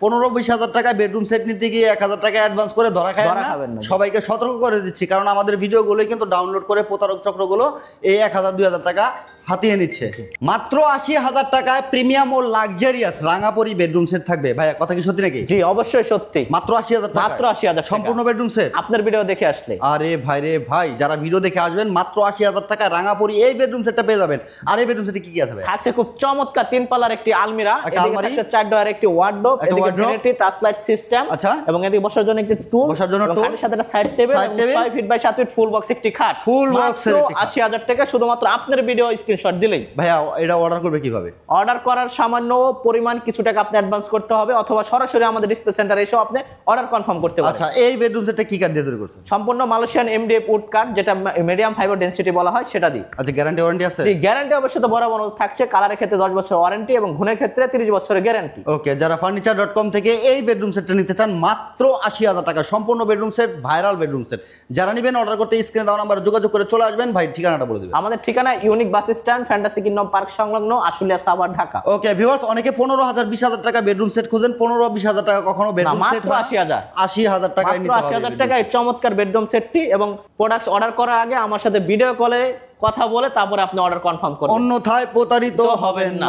পনেরো বিশ হাজার টাকা বেডরুম সেট নিতে গিয়ে এক হাজার টাকা অ্যাডভান্স করে ধরা খায় না। সবাইকে সতর্ক করে দিচ্ছি কারণ আমাদের ভিডিওগুলোই কিন্তু ডাউনলোড করে প্রতারক চক্রগুলো এই এক হাজার দুই হাজার টাকা হাতিয়ে নিচ্ছে মাত্র আশি হাজার টাকায় প্রিমিয়াম ও লাক্সারিয়াস রাঙাপরি বেডরুম সেট থাকবে ভাইয়া কথা কি সত্যি নাকি জি অবশ্যই সত্যি মাত্র আশি হাজার মাত্র 80,000 টাকা। সম্পূর্ণ বেডরুম সেট আপনার ভিডিও দেখে আসলে আরে ভাই রে ভাই যারা ভিডিও দেখে আসবেন মাত্র আশি হাজার টাকা রাঙাপরি এই বেডরুম সেটটা পেয়ে যাবেন আর এই বেডরুম সেটে কি কি আছে থাকছে খুব চমৎকার তিন পাল্লার একটি আলমিরা একটা আলমারি। চার ডয়ার একটি ওয়ার্ডরোব এদিকে। ভ্যানিটি টাচ লাইট সিস্টেম আচ্ছা। এবং এদিকে বসার জন্য একটি টুল বসার জন্য tool। সাথে একটা side table Side table। 6 feet by 7 feet full box একটি খাট এর আশি হাজার টাকা শুধুমাত্র আপনার ভিডিও স্ক্রিনশট দিলেই। ভাইয়া এটা অর্ডার করবে কীভাবে? অর্ডার করার সামান্য পরিমাণ কিছু টাকা আপনি অ্যাডভান্স করতে হবে অথবা সরাসরি আমাদের ডিসপ্লে সেন্টারে এসে আপনি অর্ডার কনফার্ম করতে পারেন। আচ্ছা এই বেডরুম সেটটা কি কাঠ দিয়ে তৈরি করছেন? সম্পূর্ণ মালয়েশিয়ান এমডিএফ উড কার্ড যেটা মিডিয়াম ফাইবার ডেনসিটি বলা হয় সেটা দিই আচ্ছা গ্যারান্টি ওয়ারেন্টি আছে? জি গ্যারান্টি অবশ্যই তো বরাবর থাকছে কালারের ক্ষেত্রে দশ বছর ওয়ারেন্টি এবং ঘুণের ক্ষেত্রে তিরিশ বছরের গ্যারান্টি ওকে যারা ফার্নিচার ডট কম থেকে এই বেডরুম সেটটা নিতে চান মাত্র আশি হাজার টাকা সম্পূর্ণ bedroom set viral bedroom set যারা নেবেন অর্ডার করতে স্ক্রিনে দেওয়া নাম্বারে যোগাযোগ করে চলে আসবেন ভাই ঠিকানাটা বলে দেবেন। আমাদের ঠিকানা unique bus stand fantasy kingdom park সংলগ্ন আশুলিয়া সাভার ঢাকা। ওকে ভিউয়ার্স অনেকে পনেরো হাজার বিশ হাজার টাকা বেডরুম সেট খুঁজেন। পনেরো বিশ হাজার টাকা কখনো বেডরুম সেট মাত্র 80,000 আশি হাজার। টাকা মাত্র আশি হাজার টাকা টাকায় চমৎকার বেডরুম সেটটি এবং প্রোডাক্টস অর্ডার করার আগে আমার সাথে ভিডিও কলে কথা বলে তারপরে আপনি অর্ডার কনফার্ম করুন অন্যথায় প্রতারিত হবেন না।